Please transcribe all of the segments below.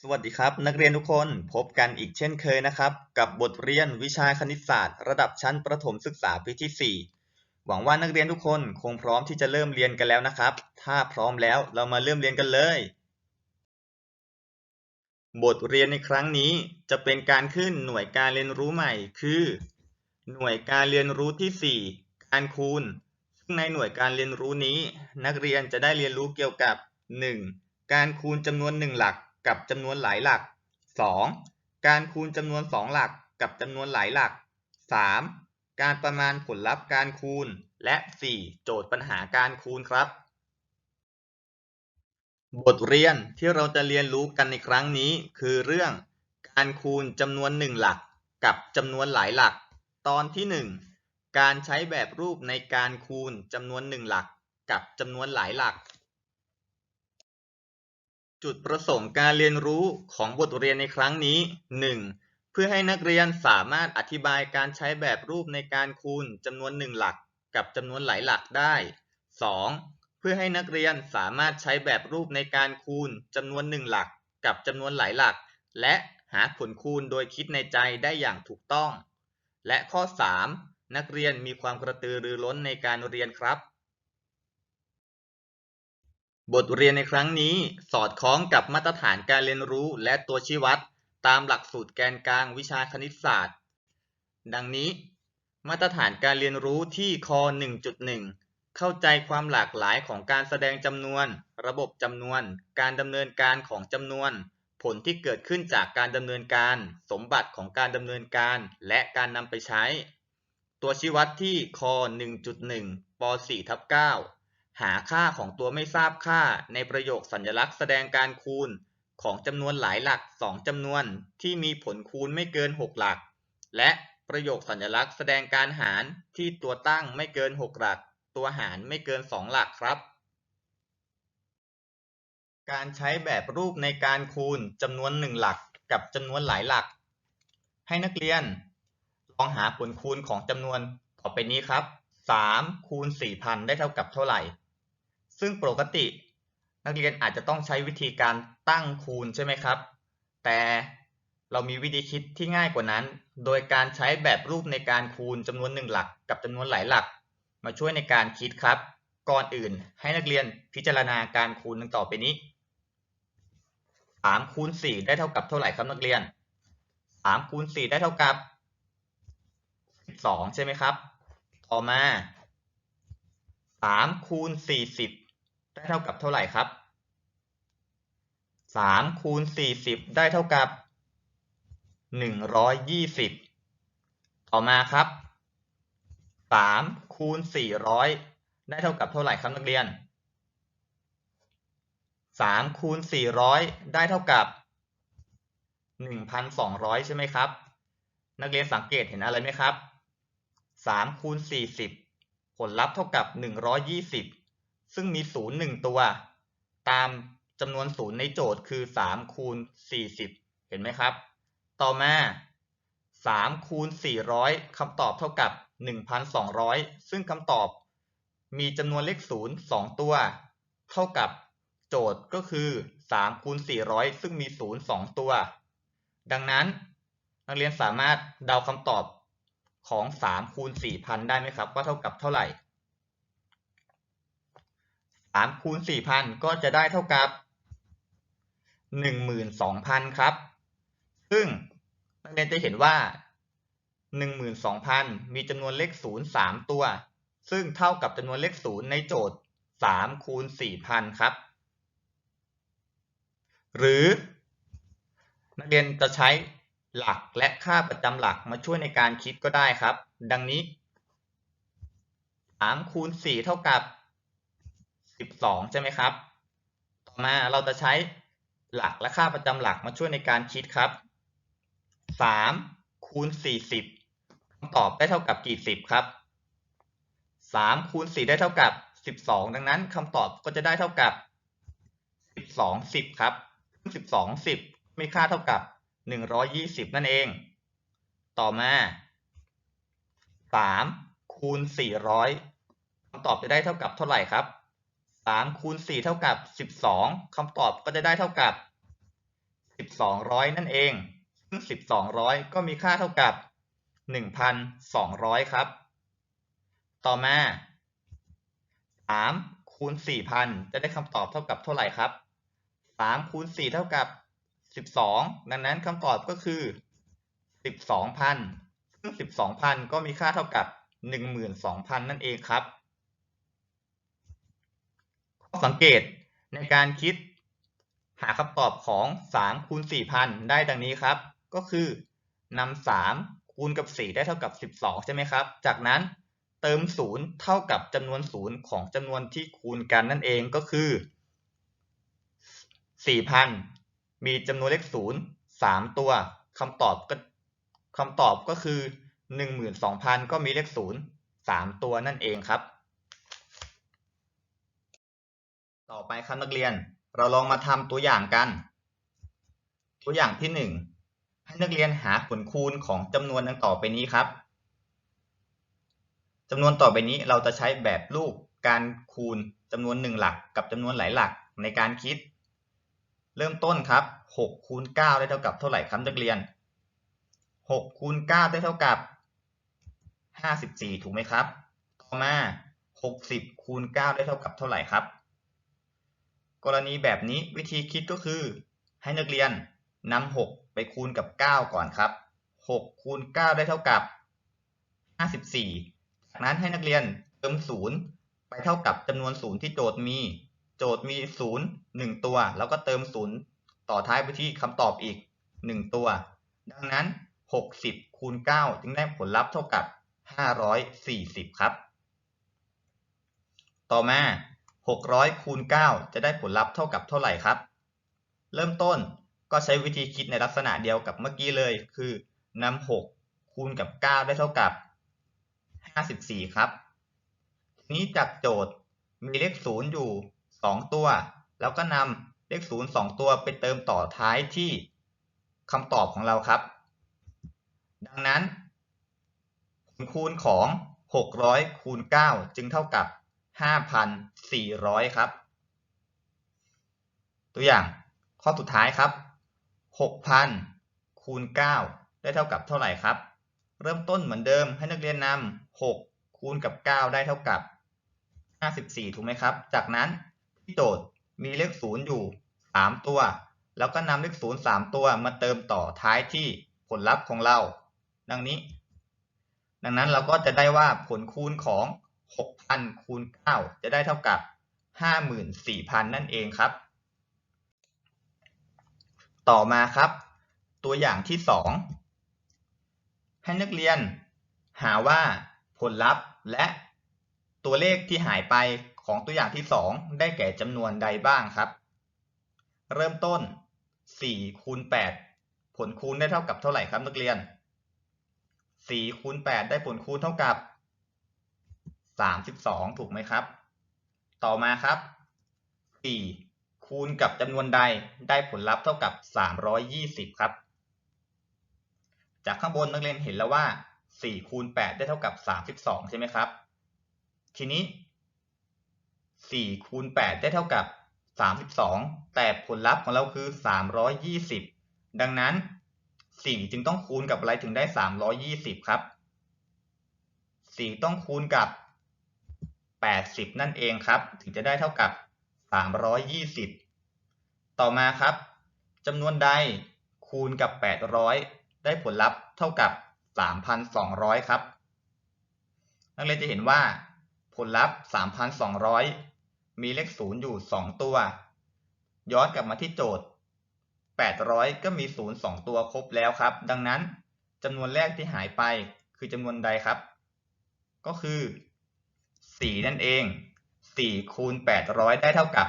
สวัสดีครับ นักเรียนทุกคนพบกันอีกเช่นเคยนะครับ กับบทเรียนวิชาคณิตศาสตร์ ระดับชั้นประถมศึกษาปีที่ 4 หวังว่านักเรียนทุกคนคงพร้อมที่จะเริ่มเรียนกันแล้วนะครับ ถ้าพร้อมแล้วเรามาเริ่มเรียนกันเลย บทเรียนในครั้งนี้จะเป็นการขึ้นหน่วยการเรียนรู้ใหม่ คือ หน่วยการเรียนรู้ที่ 4 การคูณ ซึ่งในหน่วยการเรียนรู้นี้ นักเรียนจะได้เรียนรู้เกี่ยวกับ 1. การคูณจำนวน1หลัก กับจำนวนหลายหลัก 2. การคูณจำนวน 2 หลักกับจำนวนหลายหลัก 3. การประมาณผลลัพธ์การคูณ และ 4. โจทย์ปัญหาการคูณครับ บทเรียนที่เราจะเรียนรู้กันในครั้งนี้ คือเรื่อง การคูณจำนวน 1 หลัก กับจำนวนหลายหลัก ตอนที่ 1 การใช้แบบรูปในการคูณจำนวน 1 หลัก กับจำนวนหลายหลัก จุดประสงค์การเรียนรู้ของบทเรียนในครั้งนี้ 1. เพื่อให้นักเรียนสามารถอธิบายการใช้แบบรูปในการคูณจำนวน1หลักกับจำนวนหลายหลักได้ 2. เพื่อให้นักเรียนสามารถใช้แบบรูปในการคูณจำนวน1หลักกับจำนวนหลายหลัก และหาผลคูณโดยคิดในใจได้อย่างถูกต้อง และข้อ 3. นักเรียนมีความกระตือรือร้นในการเรียนครับ บทเรียนในครั้งนี้สอดคล้องกับมาตรฐานการเรียนรู้และตัวชี้วัด ตามหลักสูตรแกนกลางวิชาคณิตศาสตร์ ดังนี้ มาตรฐานการเรียนรู้ที่ค1.1 เข้าใจความหลากหลายของการแสดงจำนวน ระบบจำนวน การดำเนินการของจำนวน ผลที่เกิดขึ้นจากการดำเนินการ สมบัติของการดำเนินการ และการนำไปใช้ ตัวชี้วัดที่ค1.1ป 4 ทับ9 หาค่าของตัวไม่ทราบค่าในประโยคสัญลักษณ์แสดงการคูณของจำนวนหลายหลัก 2จำนวนที่มีผลคูณไม่เกิน 6 หลัก และประโยคสัญลักษณ์แสดงการหารที่ตัวตั้งไม่เกิน 6 หลัก ตัวหารไม่เกิน 2 หลักครับ การใช้แบบรูปในการคูณจำนวน 1 หลักกับจำนวนหลายหลัก ให้นักเรียน ลองหาผลคูณของจำนวนต่อไปนี้ครับ3คูณ4,000 ได้เท่ากับเท่าไหร่ ซึ่งปกติ นักเรียนอาจจะต้องใช้วิธีการตั้งคูณใช่ไหมครับ แต่เรามีวิธีคิดที่ง่ายกว่านั้น โดยการใช้แบบรูปในการคูณจำนวน1หลักกับจำนวนหลายหลัก มาช่วยในการคิดครับ ก่อนอื่นให้นักเรียนพิจารณาการคูณดังต่อไปนี้3คูณ4ได้เท่ากับเท่าไหร่ครับนักเรียน3คูณ4ได้เท่ากับ12ใช่ไหมครับ ต่อมา3คูณ40 ได้เท่ากับเท่าไหร่ครับ3คูณ40ได้เท่ากับ120ต่อมาครับ3คูณ400ได้เท่ากับเท่าไหร่ครับนักเรียน3คูณ400ได้เท่ากับ1,200ใช่ไหมครับ นักเรียนสังเกตเห็นอะไรไหมครับ3คูณ40ผลลัพธ์เท่ากับ120 ซึ่งมี0 1ตัว ตามจำนวนศูนย์ในโจทย์คือ3คูณ40เห็นไหมครับ ต่อมา3คูณ400คำตอบเท่ากับ1,200ซึ่งคำตอบมีจำนวนเลข0 2ตัว เท่ากับโจทย์ก็คือ3คูณ400ซึ่งมี0 2ตัว ดังนั้นนักเรียนสามารถเดาคำตอบของ3คูณ4,000 ได้ไหมครับ ว่าเท่ากับเท่าไหร่ 3คูณ4,000 ก็จะได้เท่ากับ 12,000 ครับ ซึ่งนักเรียนจะเห็นว่า 12,000 มีจำนวนเลข 0 3 ตัว ซึ่งเท่ากับจำนวนเลข 0 ในโจทย์ 3 คูณ 4,000 ครับ หรือนักเรียนจะใช้หลักและค่าประจำหลักมาช่วยในการคิดก็ได้ครับ ดังนี้3คูณ4เท่ากับ 12 ใช่ไหมครับ ต่อมาเราจะใช้หลักและค่าประจำหลักมาช่วยในการคิดครับ 3 คูณ 40คำตอบได้เท่ากับกี่สิบครับ 3 คูณ 4 ได้เท่ากับ 12 ดังนั้นคำตอบก็จะได้เท่ากับ 12 10 ครับ 12 10 มีค่าเท่ากับ 120 นั่นเอง ต่อมา 3 คูณ 400คำตอบจะได้เท่ากับเท่าไหร่ครับ 3คูณ4เท่ากับ12คำตอบก็จะได้เท่ากับสิบสองร้อยนั่นเอง ซึ่งสิบสองร้อยก็มีค่าเท่ากับหนึ่งพันสองร้อยครับ ต่อมาสามคูณสี่พันจะได้คำตอบเท่ากับเท่าไหร่ครับสามคูณสี่เท่ากับสิบสองดังนั้นคำตอบก็คือสิบสองพันซึ่งสิบสองพันก็มีค่าเท่ากับหนึ่งหมื่นสองพันนั่นเองครับ สังเกตในการคิดหาคำตอบของ3คูณ4,000 ได้ดังนี้ครับ ก็คือนำ3คูณกับ 4 ได้เท่ากับ 12 ใช่ไหมครับ จากนั้นเติม 0 เท่ากับจำนวน 0 ของจำนวนที่คูณกันนั่นเองก็คือ 4,000 มีจำนวนเลข 0 3 ตัวคำตอบก็คำตอบก็คือ 12,000 ก็มีเลข 0 3 ตัวนั่นเองครับ ต่อ ไปครับนักเรียน เราลองมาทำตัวอย่างกัน ตัวอย่างที่หนึ่งให้นักเรียนหาผลคูณของจำนวนดังต่อไปนี้ครับจำนวนต่อไปนี้เราจะใช้แบบรูปการคูณจำนวนหนึ่งหลักกับจำนวนหลายหลักในการคิด เริ่มต้นครับ6คูณ9ได้เท่ากับเท่าไหร่ครับนักเรียน6คูณ9ได้เท่ากับ 54 ถูกไหมครับ ต่อมา 60คูณ9ได้เท่ากับเท่าไหร่ครับ กรณีแบบนี้วิธีคิดก็คือ ให้นักเรียนนำ6ไปคูณกับ 9 ก่อนครับ6คูณ9ได้เท่ากับ 54 จากนั้นให้นักเรียนเติม 0 ไปเท่ากับจำนวน 0 ที่โจทย์มี โจทย์มี 0 1 ตัว แล้วก็เติม 0 ต่อท้ายไปที่คำตอบอีก 1 ตัว ดังนั้น 60 คูณ 9 จึงได้ผลลัพธ์เท่ากับ 540 ครับ ต่อมา 600คูณ9จะได้ผลลัพธ์เท่ากับเท่าไหร่ครับ เริ่มต้นก็ใช้วิธีคิดในลักษณะเดียวกับเมื่อกี้เลย คือนำ6คูณกับ 9 ได้เท่ากับ 54 ครับ ทีนี้จากโจทย์มีเลข 0 อยู่ 2 ตัว แล้วก็นำเลข 0 2 ตัวไปเติมต่อท้ายที่คำตอบของเราครับ ดังนั้นผลคูณของ 600คูณ9จึงเท่ากับ 5,400 ครับ ตัวอย่างข้อสุดท้ายครับ 6,000 คูณ 9 ได้เท่ากับเท่าไหร่ครับ เริ่มต้นเหมือนเดิมให้นักเรียนนำ6คูณกับ 9 ได้เท่ากับ 54 ถูกไหมครับ จากนั้นที่โจทย์มีเลข 0 อยู่ 3 ตัว แล้วก็นำเลข 0 3 ตัวมาเติมต่อท้ายที่ผลลัพธ์ของเรา ดังนี้ ดังนั้นเราก็จะได้ว่าผลคูณของ 6,000 คูณ 9 จะได้เท่ากับ 54,000 นั่นเองครับ ต่อมาครับ ตัวอย่างที่ 2 ให้นักเรียนหาว่าผลลัพธ์และตัวเลขที่หายไปของตัวอย่างที่ 2 ได้แก่จำนวนใดบ้างครับ เริ่มต้น 4 คูณ 8 ผลคูณได้เท่ากับเท่าไหร่ครับนักเรียน 4 คูณ 8 ได้ผลคูณเท่ากับ 32 ถูกไหมครับ ต่อมาครับ 4 คูณกับจำนวนใดได้ผลลัพธ์เท่ากับ 320 ครับ จากข้างบนนักเรียนเห็นแล้วว่า 4 คูณ 8 ได้เท่ากับ 32 ใช่ไหมครับ ทีนี้ 4 คูณ 8 ได้เท่ากับ 32 แต่ผลลัพธ์ของเราคือ 320 ดังนั้น 4 จึงต้องคูณกับอะไรถึงได้ 320 ครับ 4 ต้องคูณกับ 80 นั่นเองครับ ถึงจะได้เท่ากับ 320 ต่อมาครับจำนวนใดคูณกับ 800 ได้ผลลัพธ์เท่ากับ 3,200 ครับ นักเรียนจะเห็นว่าผลลัพธ์ 3,200 มีเลข 0 อยู่ 2 ตัว ย้อนกลับมาที่โจทย์ 800 ก็มี 0 2 ตัวครบแล้วครับ ดังนั้นจำนวนแรกที่หายไปคือจำนวนใดครับ ก็คือ 4 นั่นเอง 4 คูณ 800 ได้เท่ากับ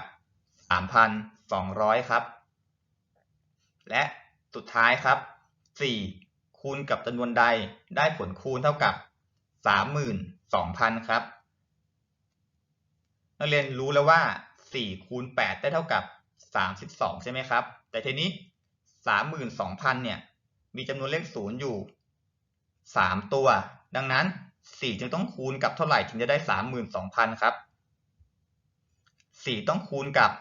3,200 ครับ และสุดท้ายครับ 4 คูณกับจำนวนใดได้ผลคูณเท่ากับ 32,000 ครับ นักเรียนรู้แล้วว่า 4 คูณ 8 ได้เท่ากับ 32 ใช่ไหมครับ แต่ทีนี้ 32,000 เนี่ย มีจำนวนเลข 0 อยู่ 3 ตัว ดังนั้น 4 จึงต้องคูณกับเท่าไหร่ถึงจะได้ 32,000 ครับ 4 ต้องคูณกับ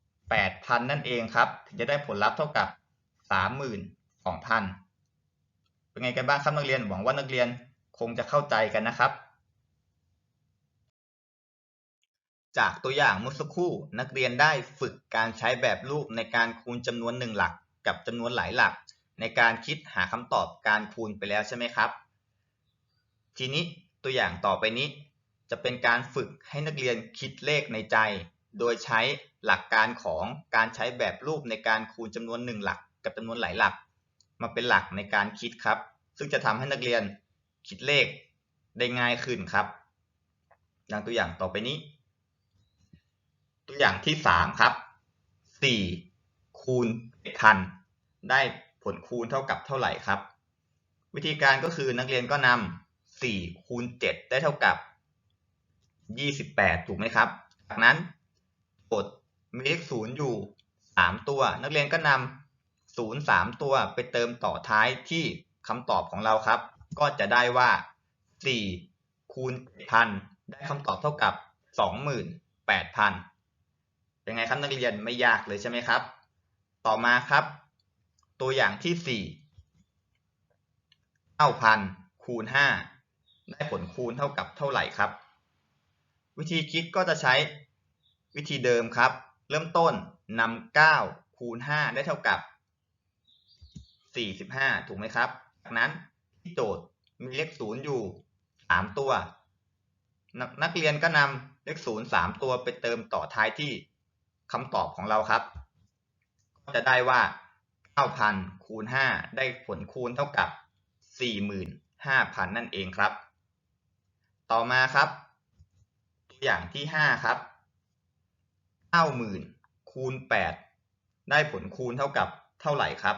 8,000 นั่นเองครับ ถึงจะได้ผลลัพธ์เท่ากับสามหมื่นสองพันเป็นไงกันบ้างครับนักเรียน หวังว่านักเรียนคงจะเข้าใจกันนะครับ จากตัวอย่างเมื่อสักครู่นักเรียนได้ฝึกการใช้แบบรูปในการคูณจำนวนหนึ่งหลัก กับจำนวนหลายหลัก ในการคิดหาคำตอบการคูณไปแล้วใช่ไหมครับ ทีนี้ตัวอย่างต่อไปนี้ จะเป็นการฝึกให้นักเรียนคิดเลขในใจ โดยใช้หลักการของการใช้แบบรูปในการคูณจำนวนหนึ่งหลักกับจำนวนหลายหลัก มาเป็นหลักในการคิดครับ ซึ่งจะทำให้นักเรียนคิดเลขได้ง่ายขึ้นครับ อย่างตัวอย่างต่อไปนี้ ตัวอย่างที่สามครับสี่คูณพันได้ผลคูณเท่ากับเท่าไหร่ครับ วิธีการก็คือนักเรียนก็นำ สี่คูณเจ็ดได้เท่ากับยี่สิบแปดถูกไหมครับ จากนั้นโจทย์มีเลขศูนย์อยู่สามตัว นักเรียนก็นำศูนย์สามตัวไปเติมต่อท้ายที่คำตอบของเราครับ ก็จะได้ว่าสี่คูณพันได้คำตอบเท่ากับสองหมื่นแปดพันเป็นไงครับนักเรียนไม่ยากเลยใช่ไหมครับ ต่อมาครับ ตัวอย่างที่สี่เก้าพันคูณห้า ได้ผลคูณเท่ากับเท่าไหร่ครับ วิธีคิดก็จะใช้วิธีเดิมครับ เริ่มต้นนำเก้าคูณห้าได้เท่ากับสี่สิบห้าถูกไหมครับ จากนั้นที่โจทย์มีเลขศูนย์อยู่สามตัวนักเรียนก็นำเลขศูนย์สามตัวไปเติมต่อท้ายที่คำตอบของเราครับ ก็จะได้ว่า 9,000คูณ 5 ได้ผลคูณเท่ากับ 45,000 นั่นเองครับ ต่อมาครับ ตัวอย่างที่ 5 ครับ 90,000คูณ8 ได้ผลคูณเท่ากับเท่าไหร่ครับ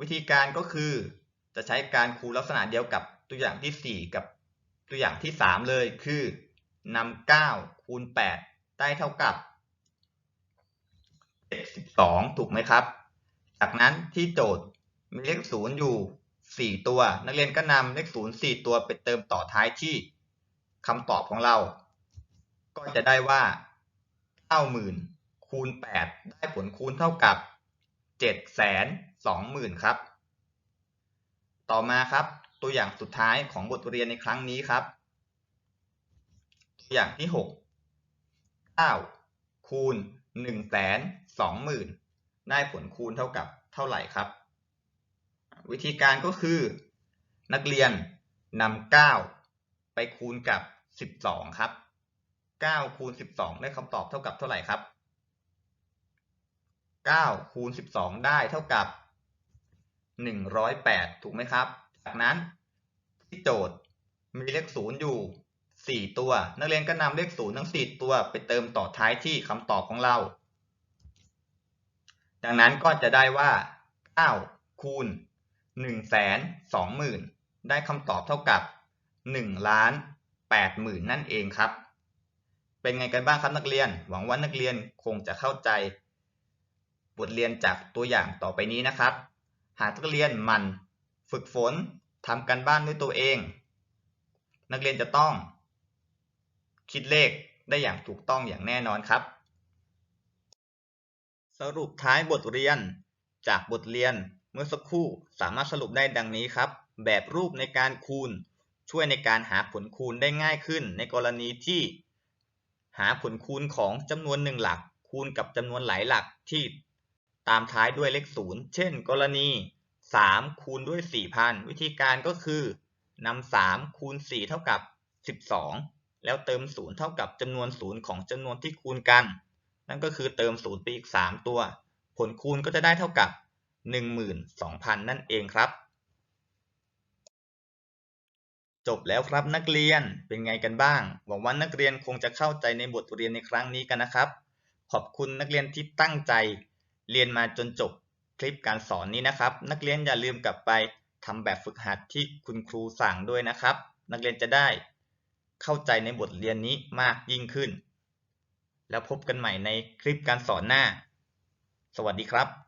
วิธีการก็คือจะใช้การคูณลักษณะเดียวกับตัวอย่างที่ 4 กับตัวอย่างที่ 3 เลยคือนำ9คูณ8 ได้เท่ากับ72 ถูกไหมครับ จากนั้นที่โจทย์มีเลขศูนย์อยู่ 4 ตัว นักเรียนก็นำเลขศูนย์4ตัวไปเติมต่อท้ายที่คำตอบของเรา ก็จะได้ว่า90,000คูณ 8 ได้ผลคูณเท่ากับ720,000 ครับ ต่อมาครับ ตัวอย่างสุดท้ายของบทเรียนในครั้งนี้ครับ ตัวอย่างที่ 6 9 คูณหนึ่งแสนสองหมื่นได้ผลคูณเท่ากับเท่าไหร่ครับ วิธีการก็คือ นักเรียนนำเก้าไปคูณกับสิบสองครับเก้าคูณสิบสองได้คำตอบเท่ากับเท่าไหร่ครับเก้าคูณสิบสองได้เท่ากับหนึ่งร้อยแปดถูกไหมครับ จากนั้นที่โจทย์มีเลขศูนย์อยู่สี่ตัว นักเรียนก็นำเลขศูนย์ทั้งสี่ตัวไปเติมต่อท้ายที่คำตอบของเรา ดังนั้นก็จะได้ว่า 9 คูณ 1แสน2หมื่นได้คำตอบเท่ากับ1ล้าน8หมื่นนั่นเองครับ เป็นไงกันบ้างครับนักเรียน หวังว่านักเรียนคงจะเข้าใจ บทเรียนจากตัวอย่างต่อไปนี้นะครับ หากนักเรียนมันฝึกฝนทำกันบ้านด้วยตัวเอง นักเรียนจะต้อง คิดเลขได้อย่างถูกต้องอย่างแน่นอนครับ สรุปท้ายบทเรียนจากบทเรียน มื่อสักครู่สามารถสรุปได้ดังนี้ครับ แบบรูปในการคูณ ช่วยในการหาผลคูณได้ง่ายขึ้น ในกรณีที่ หาผลคูณของจำนวนหนึ่งหลัก คูณกับจำนวนหลายหลักที่ตามท้ายด้วยเลขศูนย์เช่น กรณี 3 คูณด้วย 4,000 วิธีการก็คือนำ3คูณ 4 เท่ากับ 12 แล้วเติมศูนย์เท่ากับจำนวนศูนย์ของจำนวนที่คูณกัน นั่นก็คือเติมศูนย์ไปอีก 3 ตัว ผลคูณก็จะได้เท่ากับ 12,000 นั่นเองครับ จบแล้วครับนักเรียนเป็นไงกันบ้าง หวังว่านักเรียนคงจะเข้าใจในบทเรียนในครั้งนี้กันนะครับ ขอบคุณนักเรียนที่ตั้งใจ เรียนมาจนจบคลิปการสอนนี้นะครับ นักเรียนอย่าลืมกลับไปทำแบบฝึกหัดที่คุณครูสั่งด้วยนะครับ นักเรียนจะได้เข้าใจในบทเรียนนี้มากยิ่งขึ้น แล้วพบกันใหม่ในคลิปการสอนหน้า สวัสดีครับ